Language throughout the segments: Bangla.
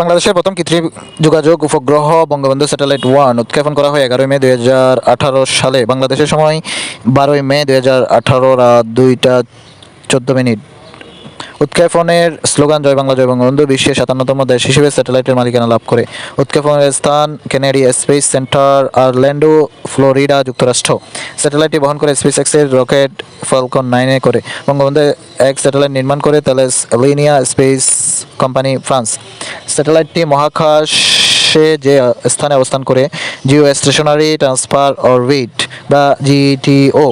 বাংলাদেশের প্রথম কৃত্রিম যোগাযোগ উপগ্রহ বঙ্গবন্ধু স্যাটেলাইট ওয়ান উৎক্ষেপণ করা হয় এগারোই মে দুই হাজার আঠারো সালে। বাংলাদেশের সময় বারোই মে দুই হাজার আঠারো রাত দুইটা চোদ্দ মিনিট। উৎক্ষেপণের স্লোগান, জয় বাংলা, জয় বঙ্গবন্ধু বিশ্বের সাতান্নতম দেশ হিসেবে স্যাটেলাইটের মালিকানা লাভ করে। উৎক্ষেপণের স্থান Kennedy space centre Orlando Florida, যুক্তরাষ্ট্র। স্যাটেলাইটটি বহন করে স্পেস এক্সের রকেট ফলকন নাইনে করে। বঙ্গবন্ধু এক স্যাটেলাইট নির্মাণ করে, Thales Alenia space company France. স্যাটেলাইটটি মহাকাশে যে স্থানে অবস্থান করে, জিও স্টেশনারি ট্রান্সফার অরবিট বা জিটিও।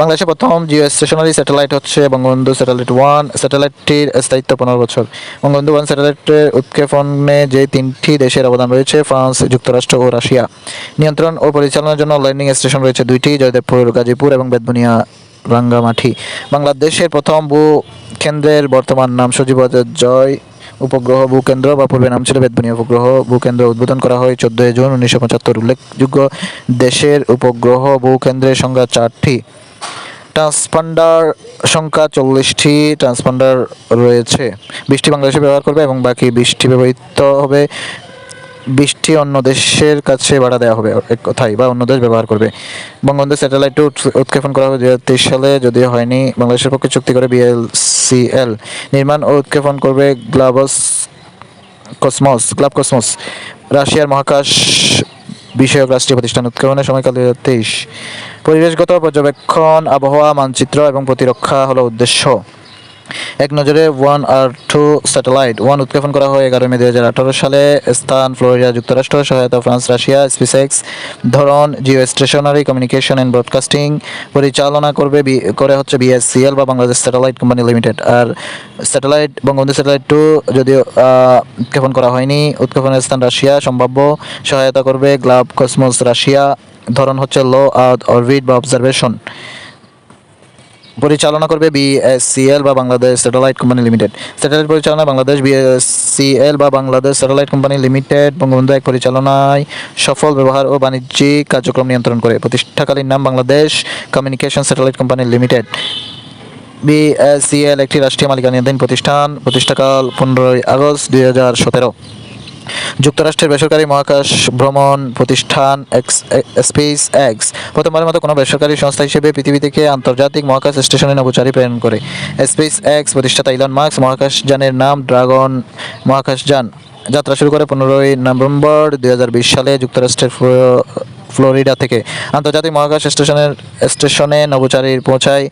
বাংলাদেশের প্রথম জিও স্টেশনারি স্যাটেলাইট হচ্ছে বঙ্গবন্ধু স্যাটেলাইট ওয়ান। স্যাটেলাইটটির স্থায়িত্ব পনেরো বছর। বঙ্গবন্ধু ওয়ান স্যাটেলাইটের উৎক্ষেপণে যে তিনটি দেশের অবদান রয়েছে, ফ্রান্স, যুক্তরাষ্ট্র ও রাশিয়া। নিয়ন্ত্রণ ও পরিচালনার জন্য ল্যান্ডিং স্টেশন রয়েছে দুইটি, জয়দেবপুর, গাজীপুর এবং বেদবুনিয়া রাঙ্গামাটি। বাংলাদেশের প্রথম ভূ কেন্দ্রের বর্তমান নাম সজীব জয় উপগ্রহ ভূকেন্দ্র বা পূর্বে নাম ছিল বেদবুনিয়া উপগ্রহ। ভূকেন্দ্র উদ্বোধন করা হয় চোদ্দই জুন উনিশশো পঁচাত্তর। উল্লেখযোগ্য, দেশের উপগ্রহ ভূকেন্দ্রের সংখ্যা চারটি। ট্রান্সপান্ডার সংখ্যা চল্লিশটি ট্রান্সপান্ডার রয়েছে। বৃষ্টি বাংলাদেশে ব্যবহার করবে এবং বাকি বৃষ্টি ব্যবহৃত হবে বিশটি অন্য দেশের কাছে ভাড়া দেওয়া হবে, এক কথাই, বা অন্য দেশ ব্যবহার করবে। বঙ্গবন্ধু স্যাটেলাইটটি উৎ- উৎক্ষেপণ করা হবে দু তেইশ সালে, যদিও হয়নি, বাংলাদেশের পক্ষে চুক্তি করে বিএলসিএল নির্মাণ ও উৎক্ষেপণ করবে গ্লাবস কসমস ক্লাব কসমস। রাশিয়ার মহাকাশ বিষয়ক রাষ্ট্রীয় প্রতিষ্ঠান উৎক্ষেপণের সময়কাল দুই হাজার তেইশ। পরিবেশগত পর্যবেক্ষণ, আবহাওয়া, মানচিত্র এবং প্রতিরক্ষা হলো উদ্দেশ্য। এক নজরে ওয়ান আর টু স্যাটেলাইট। ওয়ান উৎক্ষেপণ করা হয় এগারোই মে দুই হাজার আঠারো সালে। স্থান, ফ্লোরিডা, যুক্তরাষ্ট্র, সহায়তা, ফ্রান্স, রাশিয়া, স্পেসএক্স, ধরন geostationary communication and broadcasting. পরিচালনা করবে করে হচ্ছে বিএসসিএল বা বাংলাদেশ স্যাটেলাইট কোম্পানি লিমিটেড। আর স্যাটেলাইট, বঙ্গবন্ধু স্যাটেলাইট টু যদিও উৎক্ষেপণ করা হয়নি। উৎক্ষেপণের স্থান রাশিয়া, সম্ভাব্য। সহায়তা করবে গ্লাব, কসমোস, রাশিয়া। ধরন হচ্ছে লো আর্থ অরবিট বা অবজারভেশন। পরিচালনা করবে বিএসসিএল বা Bangladesh satellite company limited satellite পরিচালনা বাংলাদেশ বিএসসিএল বা Bangladesh satellite company limited Bangabandhu এক পরিচালনায় সফল ব্যবহার ও বাণিজ্যিক কার্যক্রম নিয়ন্ত্রণ করে। প্রতিষ্ঠাকালীন নাম Bangladesh communication satellite company limited BSCL একটি রাষ্ট্রীয় মালিকানাধীন প্রতিষ্ঠান। প্রতিষ্ঠাকাল পনেরোই আগস্ট দুই হাজার সতেরো। যুক্তরাষ্ট্রের বেসরকারি মহাকাশ ভ্রমণ প্রতিষ্ঠান স্পেস এক্স প্রথমবারের মতো কোনো বেসরকারি সংস্থা হিসেবে পৃথিবী থেকে আন্তর্জাতিক মহাকাশ স্টেশনে নভোচারী প্রেরণ করে। স্পেস এক্স প্রতিষ্ঠাতা ইলন মার্কস মহাকাশযানের নাম ড্রাগন মহাকাশযান। যাত্রা শুরু করে পনেরোই নভেম্বর দু হাজার বিশ সালে যুক্তরাষ্ট্রের ফ্লোরিডা থেকে। আন্তর্জাতিক মহাকাশ স্টেশনের, স্টেশনে নভোচারীর পৌঁছায়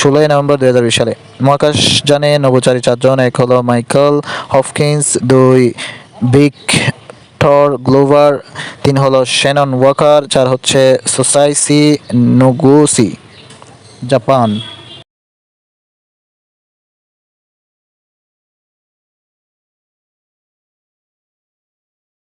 ষোলোই নভেম্বর দু হাজার বিশ সালে। মহাকাশযানে নভোচারী চারজন, এক হলো মাইকেল হফকিন্স, দুই ভিক্টর গ্লোভার তিন হলো শ্যানন ওয়াকার চার হচ্ছে সোসাইসি নোগুসি জাপান